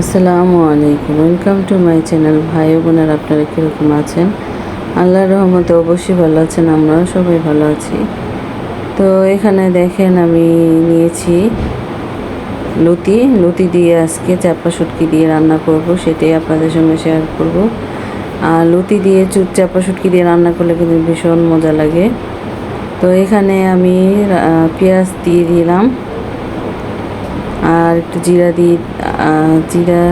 আসসালামু আলাইকুম। Welcome to my channel ভাই ও বোনেরা, আপনারা কীরকম আছেন? আল্লাহর রহমতে অবশ্যই ভালো আছেন, আমরাও সবাই ভালো আছি। তো এখানে দেখেন, আমি নিয়েছি লতি। লতি দিয়ে আজকে চাপা শুটকি দিয়ে রান্না করব, সেটাই আপনাদের সঙ্গে শেয়ার করব। আর লতি দিয়ে চুট চাপা শুটকি দিয়ে রান্না করলে কিন্তু ভীষণ মজা লাগে। তো এখানে আমি পেঁয়াজ দিয়ে দিলাম। আর একটু জিরা দিয়ে জিরা।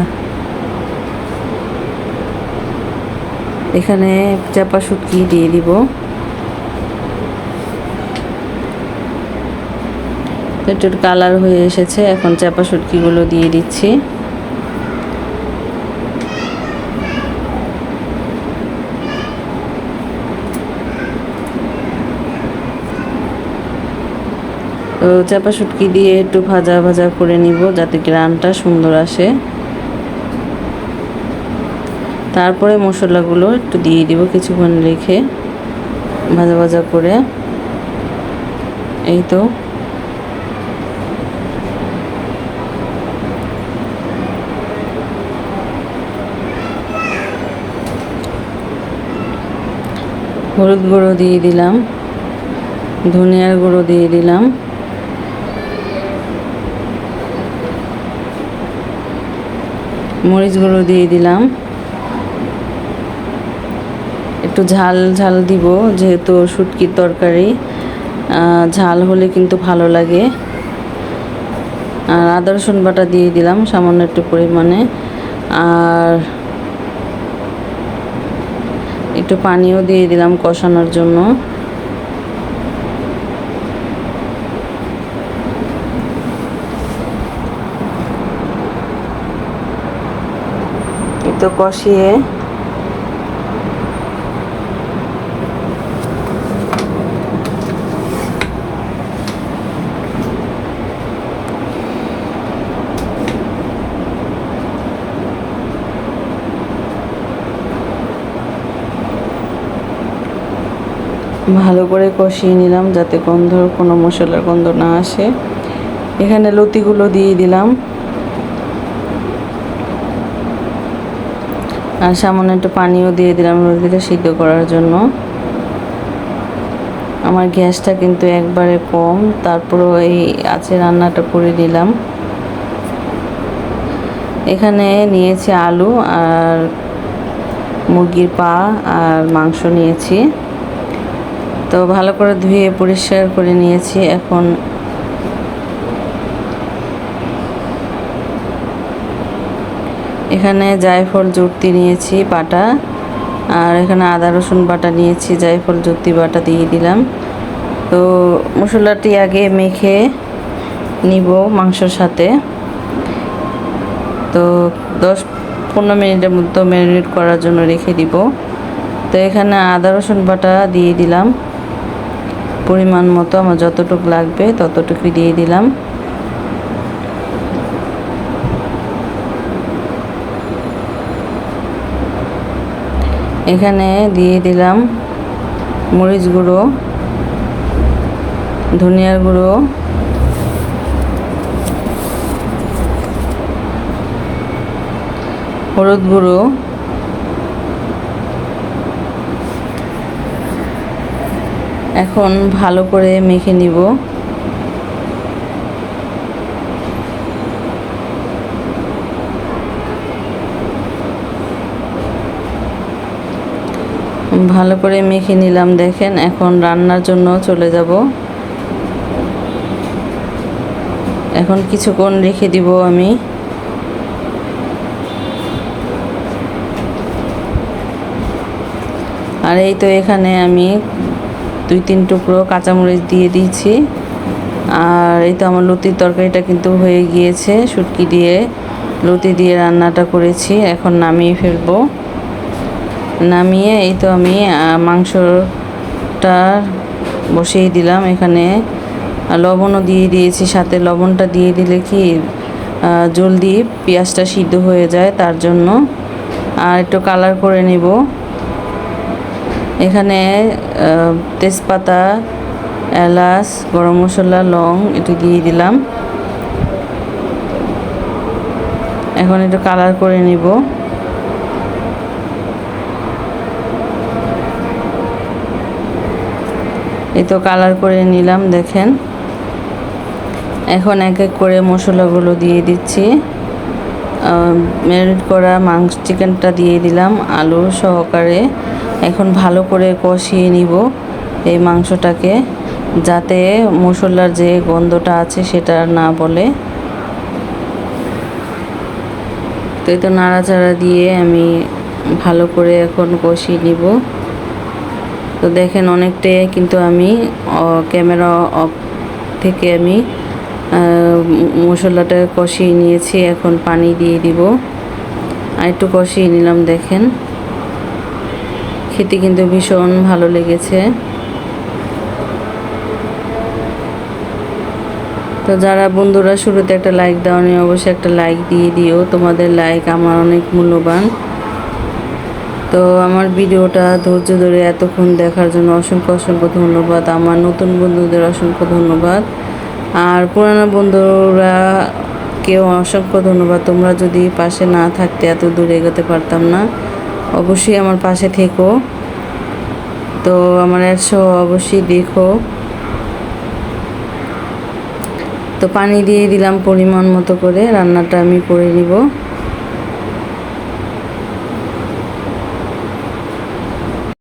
এখানে চাপা শুটকি দিয়ে দিব। একটু কালার হয়ে এসেছে, এখন চাপা শুটকিগুলো দিয়ে দিচ্ছি। তো চাপা শুটকি দিয়ে একটু ভাজা ভাজা করে নিব যাতে গ্রানটা সুন্দর আসে। তারপরে মশলাগুলো একটু দিয়ে দিব কিছুক্ষণ রেখে ভাজা ভাজা করে। এই তো। হলুদ গুঁড়ো দিয়ে দিলাম, ধনিয়ার গুঁড়ো দিয়ে দিলাম। মরিচ গুঁড়ো দিয়ে দিলাম। একটু ঝাল ঝাল দিব, যেহেতু শুটকির তরকারি। ঝাল হলে কিন্তু ভালো লাগে। আর আদা, রসুন বাটা দিয়ে দিলাম সামান্য একটু পরিমাণে। আর একটু পানিও দিয়ে দিলাম কষানোর জন্য। তো কষিয়ে ভালো করে কষিয়ে নিলাম যাতে গন্ধ, কোনো মশলার গন্ধ না আসে। এখানে লতিগুলো দিয়ে দিলাম। আর সামান্য একটু পানিও দিয়ে দিলাম লতিটা সিদ্ধ করার জন্য। আমার গ্যাসটা কিন্তু একবারে কম, তারপরেও এই আছে রান্নাটা করে দিলাম এখানে নিয়েছি আলু আর মুরগির পা আর মাংস নিয়েছি। তো ভালো করে ধুয়ে পরিষ্কার করে নিয়েছি। এখন এখানে জায়ফল জুড়তি নিয়েছি বাটা, আর এখানে আদা, রসুন বাটা নিয়েছি, জায়ফল জুড়তি বাটা দিয়ে দিলাম। তো মশলাটি আগে মেখে নিব মাংসর সাথে। তো দশ পনেরো মিনিটের মতো ম্যারিনেট করার জন্য রেখে দিব। তো এখানে আদা, রসুন বাটা দিয়ে দিলাম। পরিমাণ মতো আমার যতটুকু লাগবে ততটুকুই দিয়ে দিলাম। এখানে দিয়ে দিলাম মরিচ গুঁড়ো ধনিয়ার গুঁড়ো হলুদ গুঁড়ো এখন ভালো করে মেখে নিব। ভালো করে মেখে নিলাম, দেখেন। এখন রান্নার জন্য চলে যাব। এখন কিছুক্ষণ রেখে দিব আমি। আর এই তো এখানে আমি দুই তিন টুকরো কাঁচামরিচ দিয়ে দিয়েছি। আর এই তো আমার লতির তরকারিটা কিন্তু হয়ে গিয়েছে শুটকি দিয়ে। লতি দিয়ে রান্নাটা করেছি, এখন নামিয়ে ফেলব। নামিয়ে এই তো আমি মাংসটা বসিয়ে দিলাম এখানে। লবণও দিয়ে দিয়েছি, সাথে লবণটা দিয়ে দিলে কি জলদি পেঁয়াজটা সিদ্ধ হয়ে যায় তার জন্য। আর একটু কালার করে নিব। এখানে তেজপাতা, এলাচ, গরম মশলা, লং এটি দিয়ে দিলাম। এখন একটু কালার করে নিব। এই তো কালার করে নিলাম, দেখেন। এখন এক এক করে মশলাগুলো দিয়ে দিচ্ছি। ম্যারিনেট করা মাংস চিকেনটা দিয়ে দিলাম আলু সহকারে। এখন ভালো করে কষিয়ে নিব এই মাংসটাকে, যাতে মশলার যে গন্ধটা আছে সেটা না বলে। তো এই তো নাড়াচাড়া দিয়ে আমি ভালো করে এখন কষিয়ে নিব। তো দেখেন অনেকটাই কিন্তু আমি ক্যামেরা অফ থেকে আমি মশলাটা কষিয়ে নিয়েছি, এখন পানি দিয়ে দিব। আর একটু কষিয়ে নিলাম, দেখেন। খেতে কিন্তু ভীষণ ভালো লেগেছে। তো যারা বন্ধুরা শুরুতে একটা লাইক দেওয়ানি অবশ্যই একটা লাইক দিয়ে দিও। তোমাদের লাইক আমার অনেক মূল্যবান। তো আমার ভিডিওটা ধৈর্য ধরে এতক্ষণ দেখার জন্য অসংখ্য অসংখ্য ধন্যবাদ। আমার নতুন বন্ধুদের অসংখ্য ধন্যবাদ। আর পুরানো বন্ধুরা, কেউ অসংখ্য ধন্যবাদ। তোমরা যদি পাশে না থাকতে এত দূরে এগোতে পারতাম না, অবশ্যই আমার পাশে থেকো। তো আমার একশো অবশ্যই দেখো। তো পানি দিয়ে দিলাম পরিমাণ মতো করে। রান্নাটা আমি করে নিব।